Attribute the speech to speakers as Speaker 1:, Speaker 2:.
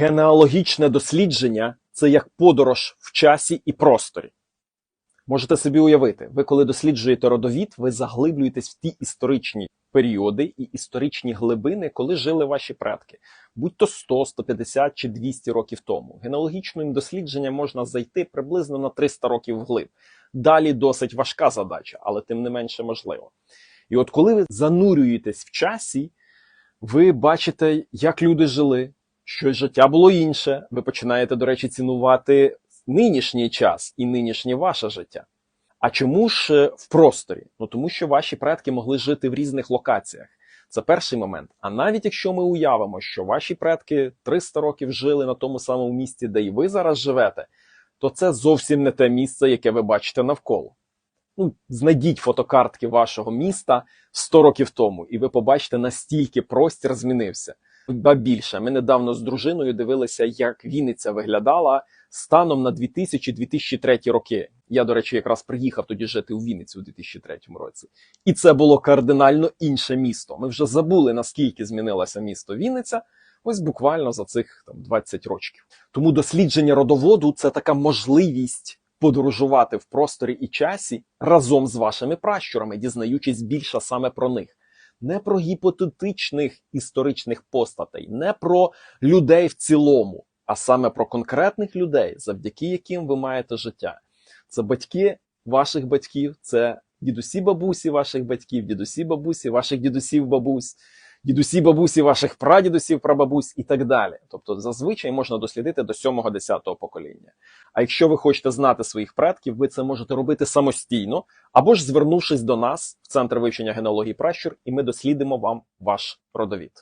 Speaker 1: Генеалогічне дослідження це як подорож в часі і просторі. Можете собі уявити, ви коли досліджуєте родовід, ви заглиблюєтесь в ті історичні періоди і історичні глибини, коли жили ваші предки, будь то 100, 150 чи 200 років тому. Генеалогічним дослідженням можна зайти приблизно на 300 років вглиб. Далі досить важка задача, але тим не менше можливо. І от коли ви занурюєтесь в часі, ви бачите, як люди жили, що життя було інше. Ви починаєте, до речі, цінувати нинішній час і нинішнє ваше життя. А чому ж е, в просторі? Ну тому що ваші предки могли жити в різних локаціях. Це перший момент. А навіть якщо ми уявимо, що ваші предки 300 років жили на тому самому місці, де і ви зараз живете, то це зовсім не те місце, яке ви бачите навколо. Ну, знайдіть фотокартки вашого міста 100 років тому, і ви побачите, настільки простір змінився. Ба більше, ми недавно з дружиною дивилися, як Вінниця виглядала станом на 2000-2003 роки. Я, до речі, якраз приїхав тоді жити у Вінницю у 2003 році. І це було кардинально інше місто. Ми вже забули, наскільки змінилося місто Вінниця. Ось буквально за цих там 20 років. Тому дослідження родоводу це така можливість подорожувати в просторі і часі разом з вашими пращурами, дізнаючись більше саме про них. Не про гіпотетичних історичних постатей, не про людей в цілому, а саме про конкретних людей, завдяки яким ви маєте життя. Це батьки ваших батьків, це дідусі бабусі ваших батьків, дідусі бабусі, ваших дідусів бабусь, дідусі бабусі ваших прадідусів прабабусь і так далі. Тобто, зазвичай можна дослідити до 7-10 покоління. А якщо ви хочете знати своїх предків, ви це можете робити самостійно, або ж звернувшись до нас в центр вивчення генеалогії пращур, і ми дослідимо вам ваш родовід.